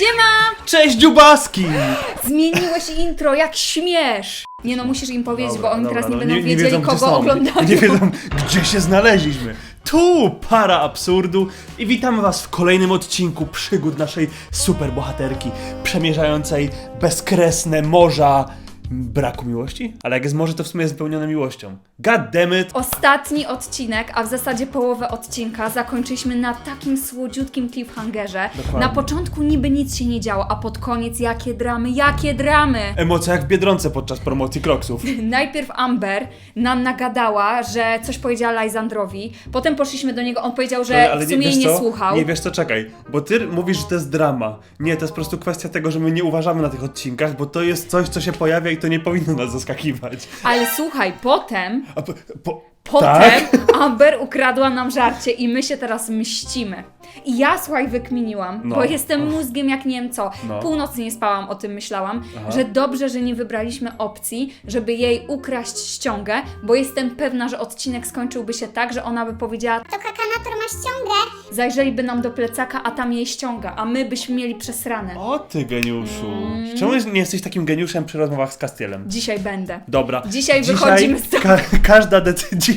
Siema! Cześć dziubaski! Zmieniłeś intro, jak śmiesz! Nie no, musisz im powiedzieć, bo oni teraz nie no, będą wiedzieli, wiedzą, gdzie kogo są. oglądają. Nie wiedzą, gdzie się znaleźliśmy. Tu para absurdu i witamy was w kolejnym odcinku przygód naszej superbohaterki przemierzającej bezkresne morza braku miłości? Ale jak jest morze, to w sumie jest wypełnione miłością. God damn it! Ostatni odcinek, a w zasadzie połowę odcinka zakończyliśmy na takim słodziutkim cliffhangerze. Dokładnie. Na początku niby nic się nie działo, a pod koniec jakie dramy, jakie dramy! Emocja jak w Biedronce podczas promocji Crocsów. Najpierw Amber nam nagadała, że coś powiedziała Lysandrowi, potem poszliśmy do niego, on powiedział, że w sumie jej nie słuchał. Nie wiesz co, czekaj, bo ty mówisz, że to jest drama. Nie, to jest po prostu kwestia tego, że my nie uważamy na tych odcinkach, bo to jest coś, co się pojawia i to nie powinno nas zaskakiwać. Ale słuchaj, potem A po, po, Potem tak? Amber ukradła nam żarcie i my się teraz mścimy. I ja, słuchaj, wykminiłam, No. bo jestem mózgiem jak nie wiem co. No. Północy nie spałam, o tym myślałam, Aha. że dobrze, że nie wybraliśmy opcji, żeby jej ukraść ściągę, bo jestem pewna, że odcinek skończyłby się tak, że ona by powiedziała, To kakanator ma ściągę. zajrzeliby nam do plecaka, a tam jej ściąga, a my byśmy mieli przesrane. O ty geniuszu. Mm. Czemu nie jesteś takim geniuszem przy rozmowach z Castielem? Dzisiaj będę. Dobra. Dzisiaj wychodzimy z tego. Ka każda decyzja.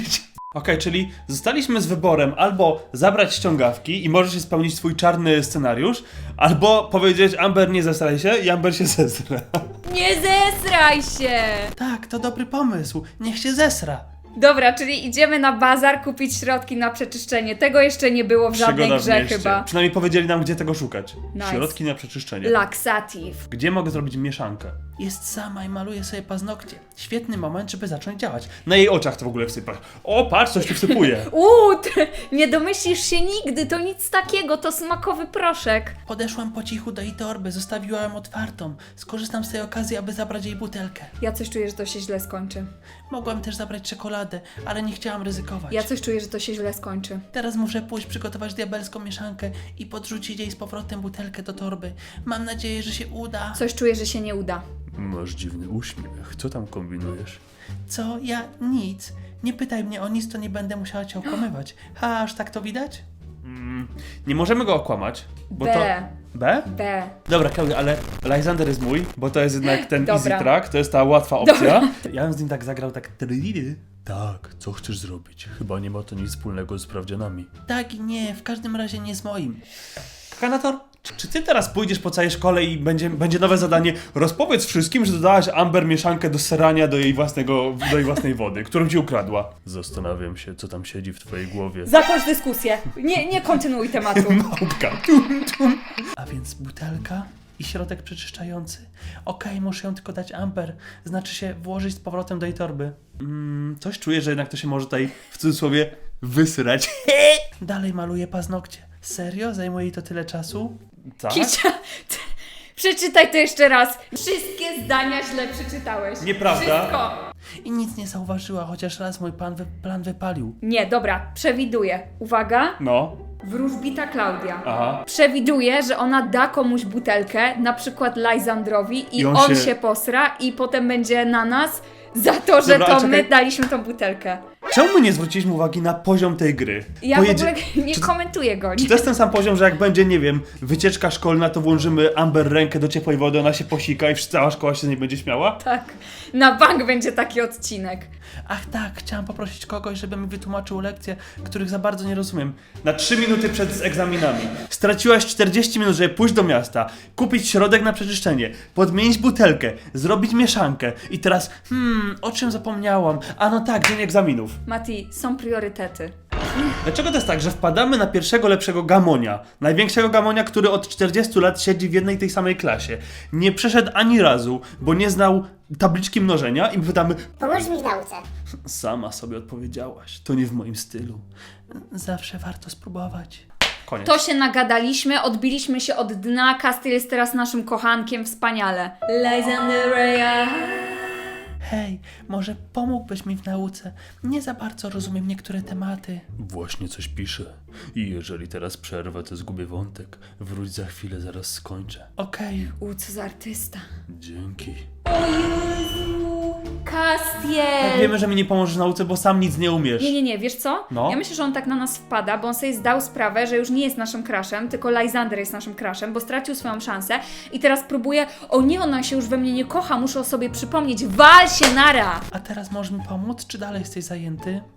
Okej, czyli zostaliśmy z wyborem albo zabrać ściągawki i możesz spełnić swój czarny scenariusz, albo powiedzieć Amber nie zesraj się i Amber się zesra. Nie zesraj się! Tak, to dobry pomysł. Niech się zesra. Dobra, czyli idziemy na bazar kupić środki na przeczyszczenie. Tego jeszcze nie było w żadnej Przygoda w grze mieście. chyba. Przynajmniej powiedzieli nam, gdzie tego szukać. Nice. Środki na przeczyszczenie. Laksativ. Gdzie mogę zrobić mieszankę? Jest sama i maluje sobie paznokcie. Świetny moment, żeby zacząć działać. Na jej oczach to w ogóle wsypasz. O, patrz, coś tu wsypuje. Uuu, ty nie domyślisz się nigdy, to nic takiego, to smakowy proszek. Podeszłam po cichu do jej torby, zostawiła ją otwartą. Skorzystam z tej okazji, aby zabrać jej butelkę. Ja coś czuję, że to się źle skończy. Mogłam też zabrać czekoladę, ale nie chciałam ryzykować. Ja coś czuję, że to się źle skończy. Teraz muszę pójść przygotować diabelską mieszankę i podrzucić jej z powrotem butelkę do torby. Mam nadzieję, że się uda. Coś czuję, że się nie uda. Masz dziwny uśmiech. Co tam kombinujesz? Co? Ja nic. Nie pytaj mnie o nic, to nie będę musiała cię okłamywać. Ha, aż tak to widać? Mm, nie możemy go okłamać, bo B. to... B? B. Dobra, Klaudia, ale Lysander jest mój, bo to jest jednak ten Dobra. easy track, to jest ta łatwa opcja. Ja bym z nim tak zagrał, tak... Tak, co chcesz zrobić? Chyba nie ma to nic wspólnego z sprawdzianami. Tak i nie, w każdym razie nie z moim. Kanator, czy, ty teraz pójdziesz po całej szkole i będzie, będzie nowe zadanie? Rozpowiedz wszystkim, że dodałaś Amber mieszankę do serania do jej, własnego, do jej własnej wody, którą ci ukradła. Zastanawiam się, co tam siedzi w twojej głowie. Zakończ dyskusję. Nie, nie kontynuuj tematu. Małpka. Tum, tum. A więc butelka i środek przeczyszczający. Okej, muszę ją tylko dać amper. Znaczy się włożyć z powrotem do jej torby. Mm, coś czuję, że jednak to się może tutaj w cudzysłowie wysrać. Dalej maluję paznokcie. Serio? Zajmuje jej to tyle czasu? Tak? Kicia, ty, przeczytaj to jeszcze raz. Wszystkie zdania źle przeczytałeś. Nieprawda. Wszystko. I nic nie zauważyła, chociaż raz mój pan wy, plan wypalił. Nie, dobra, przewiduję. Uwaga, No, wróżbita Klaudia. aha. Przewiduje, że ona da komuś butelkę, na przykład Lysandrowi, i, I on, on się... się- posra i potem będzie na nas za to, że Dobra, a to my czekaj. daliśmy tą butelkę. Czemu my nie zwróciliśmy uwagi na poziom tej gry? Ja Pojedzie- w ogóle nie Czy- komentuję go. Czy to jest ten sam poziom, że jak będzie, nie wiem, wycieczka szkolna, to włączymy Amber rękę do ciepłej wody, ona się posika i cała szkoła się z niej będzie śmiała? Tak, na bank będzie taki odcinek. Ach tak, chciałam poprosić kogoś, żeby mi wytłumaczył lekcje, których za bardzo nie rozumiem. Na 3 minuty przed egzaminami. Straciłaś 40 minut, żeby pójść do miasta, kupić środek na przeczyszczenie, podmienić butelkę, zrobić mieszankę i teraz, hmm, o czym zapomniałam? A no tak, dzień egzaminów. Mati, są priorytety. Dlaczego to jest tak, że wpadamy na pierwszego lepszego gamonia? Największego gamonia, który od 40 lat siedzi w jednej tej samej klasie. Nie przeszedł ani razu, bo nie znał tabliczki mnożenia i my pytamy, Pomóż mi w nauce. sama sobie odpowiedziałaś, to nie w moim stylu. Zawsze warto spróbować. Koniec. To się nagadaliśmy, odbiliśmy się od dna. Castiel jest teraz naszym kochankiem, wspaniale. Lysanderia. Hej, może pomógłbyś mi w nauce? Nie za bardzo rozumiem niektóre tematy. Właśnie coś piszę. I jeżeli teraz przerwę, to zgubię wątek. Wróć za chwilę, zaraz skończę. Okej, U, co za artysta. Dzięki. O Jezu! Tak Castiel! wiemy, że mi nie pomożesz w nauce, bo sam nic nie umiesz. Nie, nie, nie, wiesz co? No. Ja myślę, że on tak na nas wpada, bo on sobie zdał sprawę, że już nie jest naszym crushem, tylko Lysander jest naszym crushem, bo stracił swoją szansę i teraz próbuje, o nie, ona się już we mnie nie kocha, muszę o sobie przypomnieć, wal się nara! A teraz możesz mi pomóc, czy dalej jesteś zajęty?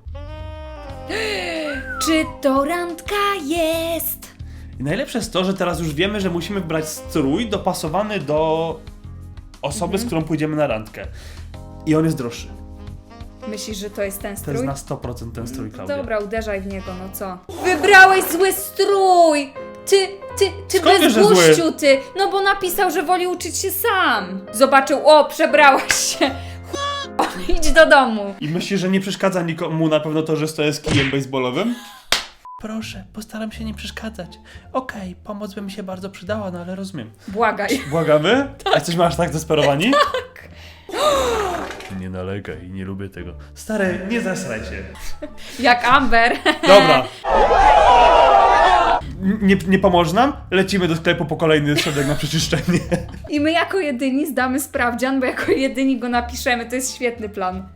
Czy to randka jest? I najlepsze jest to, że teraz już wiemy, że musimy wybrać strój dopasowany do osoby, Mhm. z którą pójdziemy na randkę. I on jest droższy. Myślisz, że to jest ten To strój? jest na 100% ten strój, Klaudia. Dobra, uderzaj w niego, no co? Wybrałeś zły strój! Ty, ty, ty Skąd wiesz, że zły? bezguściu, ty! No bo napisał, że woli uczyć się sam. Zobaczył, o, przebrałaś się. Idź do domu. I myślisz, że nie przeszkadza nikomu na pewno to, że stoję z kijem baseballowym? Proszę, postaram się nie przeszkadzać. Okej, pomoc by mi się bardzo przydała, no ale rozumiem. Błagaj. Błagamy? A jesteśmy aż tak zdesperowani? Nie nalegaj, nie lubię tego. Stary, nie zesraj się. Jak Amber. Dobra. N- Nie, nie pomoże nam? Lecimy do sklepu po kolejny środek na przeczyszczenie. I my jako jedyni zdamy sprawdzian, bo jako jedyni go napiszemy. To jest świetny plan.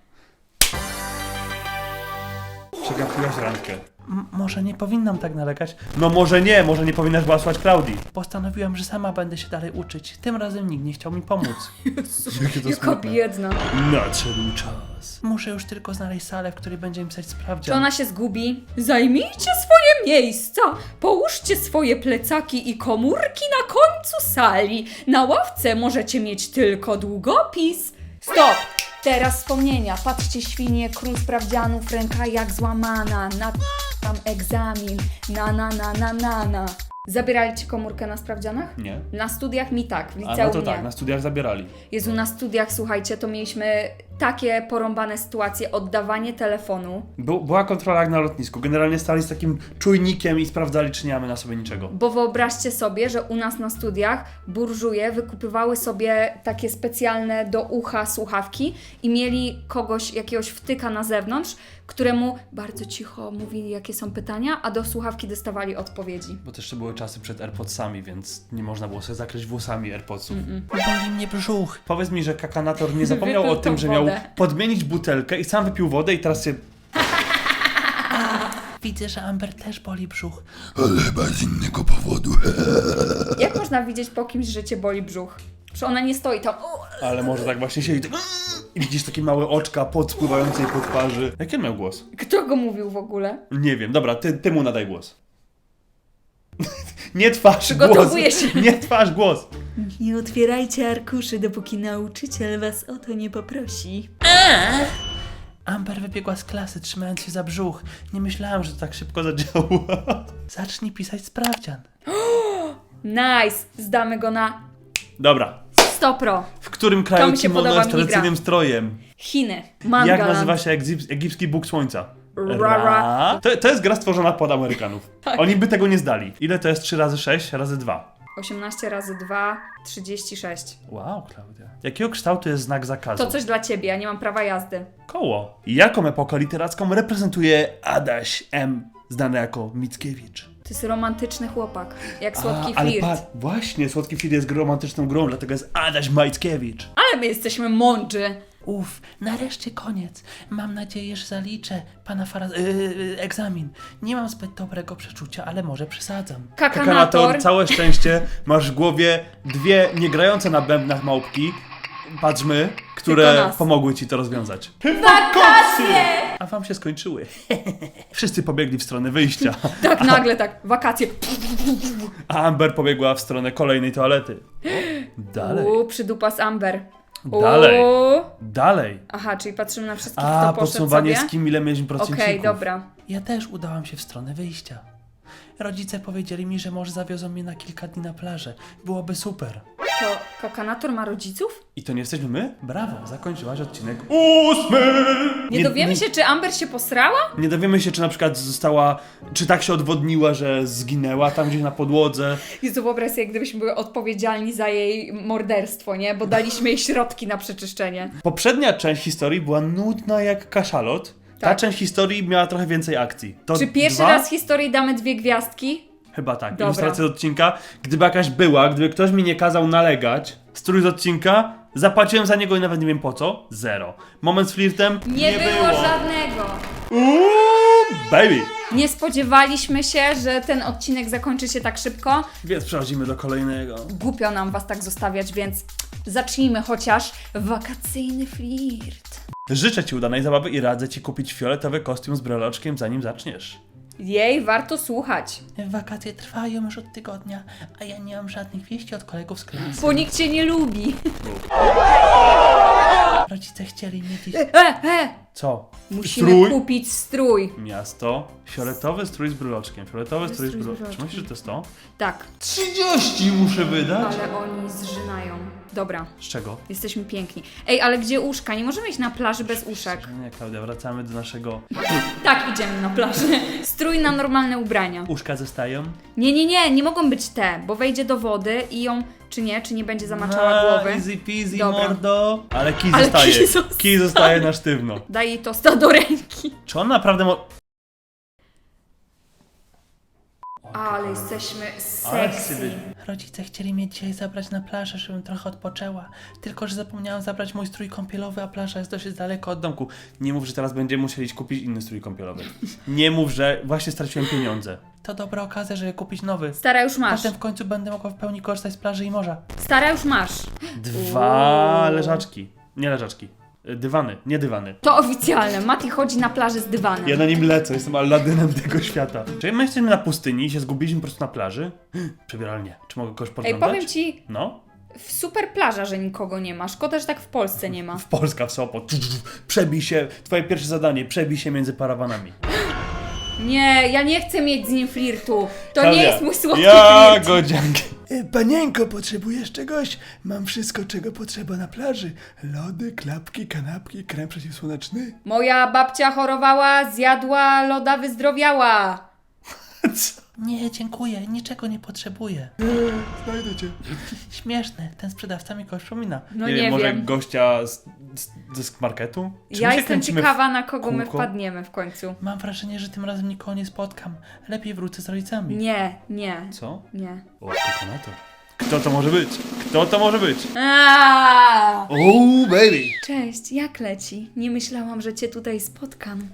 Przegapiłaś randkę. Może nie powinnam tak nalegać. No może nie, może nie powinnaś była słuchać Klaudii. Postanowiłam, że sama będę się dalej uczyć. Tym razem nikt nie chciał mi pomóc. Jakie to Jaka smutne. biedna. Nadszedł czas. Muszę już tylko znaleźć salę, w której będzie mi pisać Czy sprawdzian. ona się zgubi? Zajmijcie swoje miejsca! Połóżcie swoje plecaki i komórki na końcu sali. Na ławce możecie mieć tylko długopis. Stop! Teraz wspomnienia. Patrzcie, świnie, król sprawdzianów, ręka jak złamana. Na tam egzamin. Na, na, na, na, na, na. Zabierali ci komórkę na sprawdzianach? Nie. Na studiach mi tak, w A liceum no to nie. tak, na studiach zabierali. Jezu, na studiach, słuchajcie, to mieliśmy takie porąbane sytuacje, oddawanie telefonu, Był, była kontrola jak na lotnisku. Generalnie stali z takim czujnikiem i sprawdzali, czy nie mamy na sobie niczego. Bo wyobraźcie sobie, że u nas na studiach burżuje wykupywały sobie takie specjalne do ucha słuchawki i mieli kogoś, jakiegoś wtyka na zewnątrz, któremu bardzo cicho mówili, jakie są pytania, a do słuchawki dostawali odpowiedzi. Bo też jeszcze były czasy przed AirPodsami, więc nie można było sobie zakryć włosami AirPodsów. Boli mnie brzuch. Powiedz mi, że kakanator nie zapomniał o tym, że miał. Podmienić butelkę i sam wypił wodę i teraz się... Widzę, że Amber też boli brzuch. ale chyba z innego powodu. Jak można widzieć po kimś, że cię boli brzuch? Że ona nie stoi tam. Ale może tak właśnie siedzi tak... i widzisz takie małe oczka podspływające jej po twarzy. Jaki on miał głos? Kto go mówił w ogóle? Nie wiem, dobra, ty, ty mu nadaj głos. nie twarz, głos. Przygotowuję się. Nie twarz, głos. Nie otwierajcie arkuszy, dopóki nauczyciel was o to nie poprosi. Amber wybiegła z klasy, trzymając się za brzuch. Nie myślałam, że Że tak szybko zadziała. zacznij pisać sprawdzian. Nice! Zdamy go na Dobra, 100 pro. w którym To kraju mi się kimono podoba, jest mi gra. tradycyjnym strojem? Chiny. Mangaland. Jak nazywa się egip- egipski Bóg Słońca? Ra. To, to jest gra stworzona pod Amerykanów. Tak. Oni by tego nie zdali. Ile to jest 3 razy 6 razy 2? 18 razy 2, 36. Wow, Klaudia. Jakiego kształtu jest znak zakazu? To coś dla ciebie, ja nie mam prawa jazdy. Koło. Jaką epokę literacką reprezentuje Adaś M., znany jako Mickiewicz? To jest romantyczny chłopak, jak słodki A, ale flirt. patrz, właśnie, Słodki Flirt jest romantyczną grą, dlatego jest Adaś Mickiewicz. Ale my jesteśmy mądrzy. Uff, nareszcie koniec. Mam nadzieję, że zaliczę pana Fara... Yy, egzamin. Nie mam zbyt dobrego przeczucia, ale może przesadzam. Kakanator. Kakanator, całe szczęście, masz w głowie dwie niegrające na bębnach małpki, patrzmy, Tylko które nas. pomogły ci to rozwiązać. Wakacje! A wam się skończyły. Wszyscy pobiegli w stronę wyjścia, Tak nagle, tak, wakacje. a Amber pobiegła w stronę kolejnej toalety. Dalej, Uuu, przydupa z Amber. Uuu. Dalej. dalej. Aha, czyli patrzymy na wszystkich, A, kto poszedł podsumowanie sobie. z kim, ile mieliśmy Okej, procencików. dobra. Ja też udałam się w stronę wyjścia. Rodzice powiedzieli mi, że może zawiozą mnie na kilka dni na plażę. Byłoby super. To kakanator ma rodziców? I to nie jesteśmy my? Brawo, zakończyłaś odcinek ósmy! Nie, dowiemy się, czy Amber się posrała? Nie dowiemy się, czy na przykład została, czy tak się odwodniła, że zginęła tam gdzieś na podłodze. Jezu, wyobraź sobie, gdybyśmy byli odpowiedzialni za jej morderstwo, nie? Bo daliśmy jej środki na przeczyszczenie. Poprzednia część historii była nudna jak kaszalot. Ta Tak. część historii miała trochę więcej akcji. To Czy pierwszy dwa? raz w historii damy dwie gwiazdki? Chyba tak. Dobra. Ilustracja z odcinka. Gdyby jakaś była, gdyby ktoś mi nie kazał nalegać, strój z odcinka, Zapłaciłem za niego i nawet nie wiem po co. Zero. Moment z flirtem? Nie, było, żadnego. Uuu, baby! Nie spodziewaliśmy się, że ten odcinek zakończy się tak szybko. Więc przechodzimy do kolejnego. Głupio nam was tak zostawiać, więc zacznijmy chociaż wakacyjny flirt. Życzę Ci udanej zabawy i radzę Ci kupić fioletowy kostium z breloczkiem, zanim zaczniesz. Jej, warto słuchać, Wakacje trwają już od tygodnia, a ja nie mam żadnych wieści od kolegów z klasy. bo nikt cię nie lubi. Rodzice chcieli mieć dziś... E, e, Co? musimy Strój? kupić strój. Miasto. Fioletowy strój z breloczkiem. Fioletowy strój z strój z breloczkiem. Czy myślisz, że to jest to? Tak, 30 muszę wydać? ale oni zżynają. Dobra, Z czego? jesteśmy piękni. Ej, ale gdzie uszka? Nie możemy iść na plaży bez uszek. Nie, Klaudia, wracamy do naszego... Tak, idziemy na plażę. Strój na normalne ubrania. Uszka zostają? Nie, nie, nie, nie mogą być te, bo wejdzie do wody i ją, czy nie, czy nie będzie zamaczała No, głowy. Easy peasy, Dobra. mordo. Ale kij Ale zostaje. kij zostaje. Kij zostaje na sztywno. Daj jej tosta do ręki. Czy on naprawdę mo... Ale jesteśmy sexy. Rodzice chcieli mnie dzisiaj zabrać na plażę, żebym trochę odpoczęła. Tylko, że zapomniałam zabrać mój strój kąpielowy, a plaża jest dość daleko od domku. Nie mów, że teraz będziemy musieli kupić inny strój kąpielowy. Nie mów, że właśnie straciłem pieniądze. To dobra okazja, żeby kupić nowy. Stara już masz. Potem w końcu będę mogła w pełni korzystać z plaży i morza. Stara już masz. Dwa Uuu. leżaczki. Nie leżaczki. Y, Dywany, nie dywany. To oficjalne. Mati chodzi na plaży z dywanem. Ja na nim lecę, jestem Aladynem tego świata. Czy my jesteśmy na pustyni i się zgubiliśmy po prostu na plaży? Przebieralnie. Czy mogę kogoś Ej, podglądać? powiem ci, No. w super plaża, że nikogo nie ma. Szkoda, że tak w Polsce nie ma. W Polska, w Sopot. Przebij się, twoje pierwsze zadanie, przebij się między parawanami. Nie, ja nie chcę mieć z nim flirtu. To nie jest mój słodki Ja flirt. godzianki. E, Panienko, potrzebujesz czegoś? Mam wszystko, czego potrzeba na plaży. Lody, klapki, kanapki, krem przeciwsłoneczny. Moja babcia chorowała, zjadła loda, wyzdrowiała. Nie, dziękuję, niczego nie potrzebuję. Znajdę cię. Śmieszne, ten sprzedawca mi kogoś przypomina. No nie, nie, wiem, może wiem. gościa z, z, z marketu? Czy Ja my się jestem kręcimy w- ciekawa, na kogo my kółko? wpadniemy w końcu. Mam wrażenie, że tym razem nikogo nie spotkam. Lepiej wrócę z rodzicami. Nie, nie, Co? nie. O, kokonator. Kto to może być? Kto to może być? Aaaa! Oh, baby! Cześć, jak leci? Nie myślałam, że cię tutaj spotkam.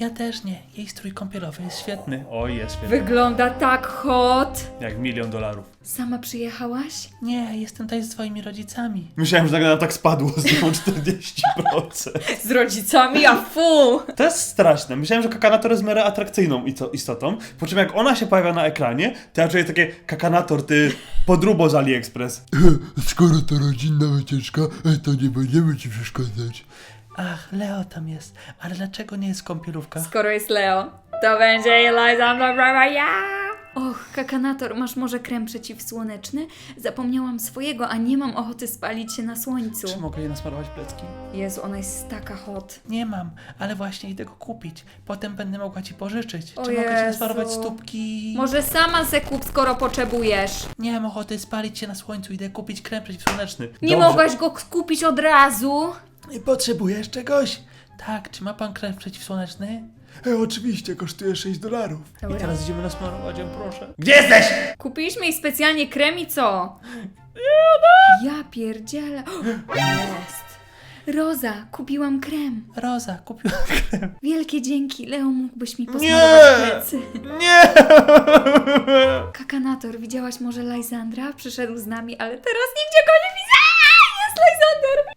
Ja też nie. Jej strój kąpielowy jest świetny. O, jest świetnie. Wygląda tak hot. Jak milion dolarów. Sama przyjechałaś? Nie, jestem tutaj z twoimi rodzicami. Myślałem, że nagle nam tak spadło z nią 40%. Z rodzicami, a fu! To jest straszne. Myślałem, że kakanator jest w miarę atrakcyjną istotą, po czym jak ona się pojawia na ekranie, to ja czuję takie kakanator, ty podrubo z AliExpress. Skoro to rodzinna wycieczka, to nie będziemy ci przeszkadzać. Ach, Leo tam jest. Ale dlaczego nie jest w kąpielówkach? Skoro jest Leo, to będzie Eliza Barbara, ja! Och, kakanator, masz może krem przeciwsłoneczny? Zapomniałam swojego, a nie mam ochoty spalić się na słońcu. Czy mogę jej nasmarować plecki? Jezu, ona jest taka hot. Nie mam, ale właśnie idę go kupić. Potem będę mogła ci pożyczyć. O Czy mogę ci Jezu. nasmarować stópki? Może sama se kup, skoro potrzebujesz. Nie mam ochoty spalić się na słońcu. Idę kupić krem przeciwsłoneczny. Nie Dobrze. mogłaś go kupić od razu? Potrzebujesz czegoś? Tak, czy ma pan krem przeciwsłoneczny? E, oczywiście, kosztuje 6 dolarów. I teraz idziemy nasmarować ją, proszę. Gdzie jesteś? Kupiliśmy jej specjalnie krem i co? Ja pierdzielę. Jest. Roza, kupiłam krem. Roza, kupiłam krem. Wielkie dzięki. Leo, mógłbyś mi Nie! posmarować plecy. Nie! Kakanator, widziałaś może Lysandra? Przyszedł z nami, ale teraz nigdzie go nie widzę. Jest Lysander!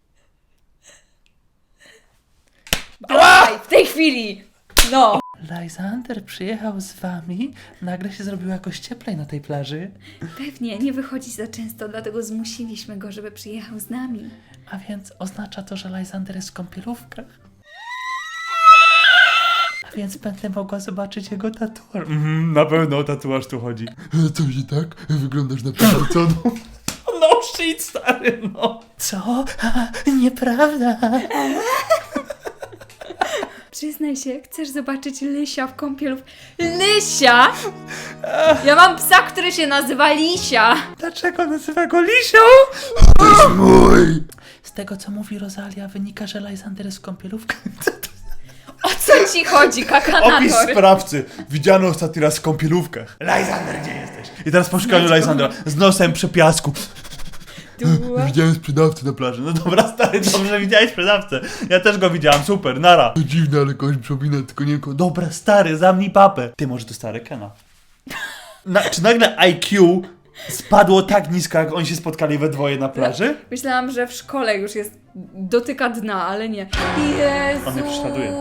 Dawaj, w tej chwili! No! Lysander przyjechał z wami. Nagle się zrobiło jakoś cieplej na tej plaży. Pewnie, nie wychodzi za często, dlatego zmusiliśmy go, żeby przyjechał z nami. A więc oznacza to, że Lysander jest w kąpielówkach? A więc będę mogła zobaczyć jego tatuaż. Mhm, na pewno o tatuaż tu chodzi. E, co się tak? E, Wyglądasz na przewróconą. No shit, stary, no. Co? A, nieprawda. Przyznaj się, chcesz zobaczyć Lysia w kąpielów. Lysia? Ja mam psa, który się nazywa Lisia. Dlaczego nazywa go Lisią? Mój! Z tego, co mówi Rosalia, wynika, że Lysander jest w kąpielówkach. O co ci chodzi, Opis kakanator? sprawcy. Widziano ostatni raz w kąpielówkach. Lysander, gdzie jesteś? I teraz po szukaniu Lysandra z nosem przy piasku. Widziałem sprzedawcę na plaży. No dobra, stary, dobrze widziałeś sprzedawcę. Ja też go widziałam, super, nara. To dziwne, ale kogoś przypomina, tylko nie kogo. Dobra, stary, zamknij papę. Ty, może to stary Kena. Na, czy nagle IQ spadło tak nisko, jak oni się spotkali we dwoje na plaży? Myślałam, że w szkole już jest, dotyka dna, ale nie. Jezu! On mnie prześladuje.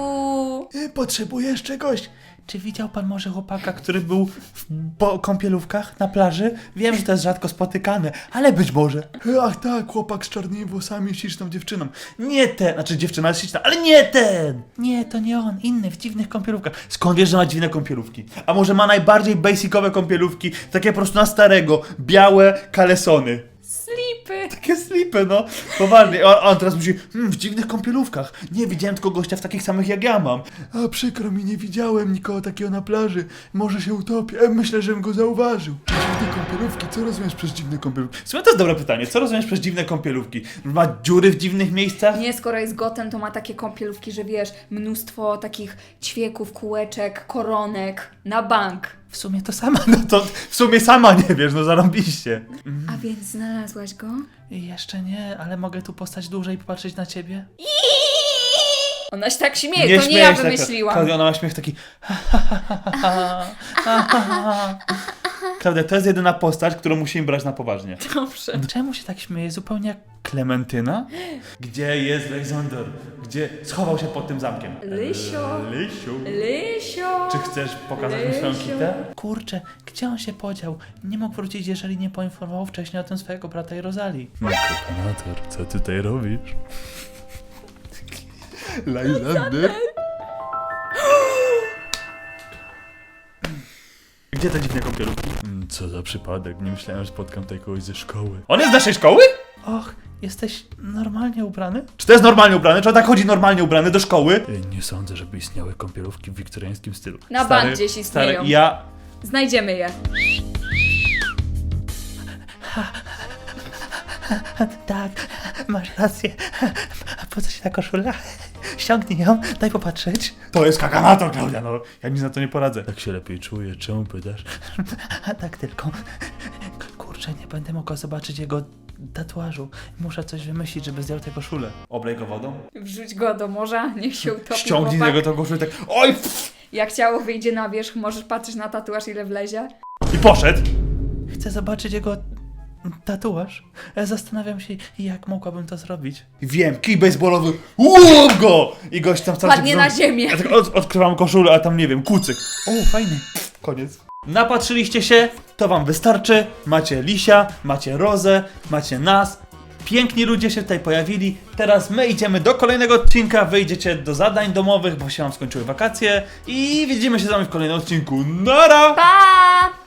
E, Potrzebujesz czegoś? Czy widział pan może chłopaka, który był w kąpielówkach na plaży? Wiem, że to jest rzadko spotykane, ale być może. Ach tak, chłopak z czarnymi włosami, śliczną dziewczyną. Nie ten, znaczy dziewczyna jest śliczna, ale nie ten! Nie, to nie on, inny, w dziwnych kąpielówkach. Skąd wiesz, że ma dziwne kąpielówki? A może ma najbardziej basicowe kąpielówki, takie po prostu na starego, białe kalesony. Slipy! Takie slipy, no. Poważnie. On, on teraz musi, hmm, w dziwnych kąpielówkach. Nie, widziałem tylko gościa w takich samych jak ja mam. A przykro mi, nie widziałem nikogo takiego na plaży. Może się utopi. E, myślę, żebym go zauważył. Dziwne kąpielówki, co rozumiesz przez dziwne kąpielówki? W sumie to jest dobre pytanie. Co rozumiesz przez dziwne kąpielówki? Ma dziury w dziwnych miejscach? Nie, skoro jest gotem, to ma takie kąpielówki, że wiesz, mnóstwo takich ćwieków, kółeczek, koronek, na bank. W sumie to sama. No to w sumie sama nie wiesz, no zarąbiście. A więc znalazłaś go? Jeszcze nie, ale mogę tu postać dłużej i popatrzeć na ciebie? Ona się tak śmieje, to nie ja śmiej się tak- wymyśliłam. Klaudia, ona ma śmiech taki... Klaudia, to jest jedyna postać, którą musimy brać na poważnie. Dobrze. Czemu się tak śmieje? Zupełnie jak... Klementyna? Gdzie jest Alexander? Gdzie schował się pod tym zamkiem? Lysio. Lysiu. Lysio! Czy chcesz pokazać mi swoją kitę? Kurczę, gdzie on się podział? Nie mógł wrócić, jeżeli nie poinformował wcześniej o tym swojego brata i Rozali. Kopanator, co tutaj robisz? Lajlander? Gdzie te dziwne kąpielówki? Mm, Co za przypadek, nie myślałem, że spotkam tutaj kogoś ze szkoły. On jest z naszej szkoły? Och, jesteś normalnie ubrany? Czy to jest normalnie ubrany? Czy on tak chodzi normalnie ubrany do szkoły? Nie sądzę, żeby istniały kąpielówki w wiktoriańskim stylu. Na bank gdzieś stary, istnieją. ja... Znajdziemy je. Tak, masz rację. A po co się ta koszula? Ściągnij ją, daj popatrzeć. To jest kakanator, Klaudia, no. Ja nic na to nie poradzę. Tak się lepiej czuję, czemu pytasz? A tak tylko. Kurczę, nie będę mogła zobaczyć jego tatuażu. Muszę coś wymyślić, żeby zdjął tę koszulę. Oblej go wodą. Wrzuć go do morza, niech się utopi Ściągnij z chłopak. niego tą koszulę tak... Oj! Pff, Jak ciało wyjdzie na wierzch, możesz patrzeć na tatuaż, ile wlezie. I poszedł. Chcę zobaczyć jego tatuaż. Zastanawiam się, jak mogłabym to zrobić. Wiem, kij baseballowy. Łom go! I gość tam cały Padnie na ziemię. Ja tak od, odkrywam koszulę, a tam nie wiem, kucyk. O, fajny. Koniec. Napatrzyliście się, to wam wystarczy. Macie Lisia, macie Rozę, macie nas. Piękni ludzie się tutaj pojawili. Teraz my idziemy do kolejnego odcinka. Wyjdziecie do zadań domowych, bo się wam skończyły wakacje. I widzimy się z wami w kolejnym odcinku. Nara! Pa!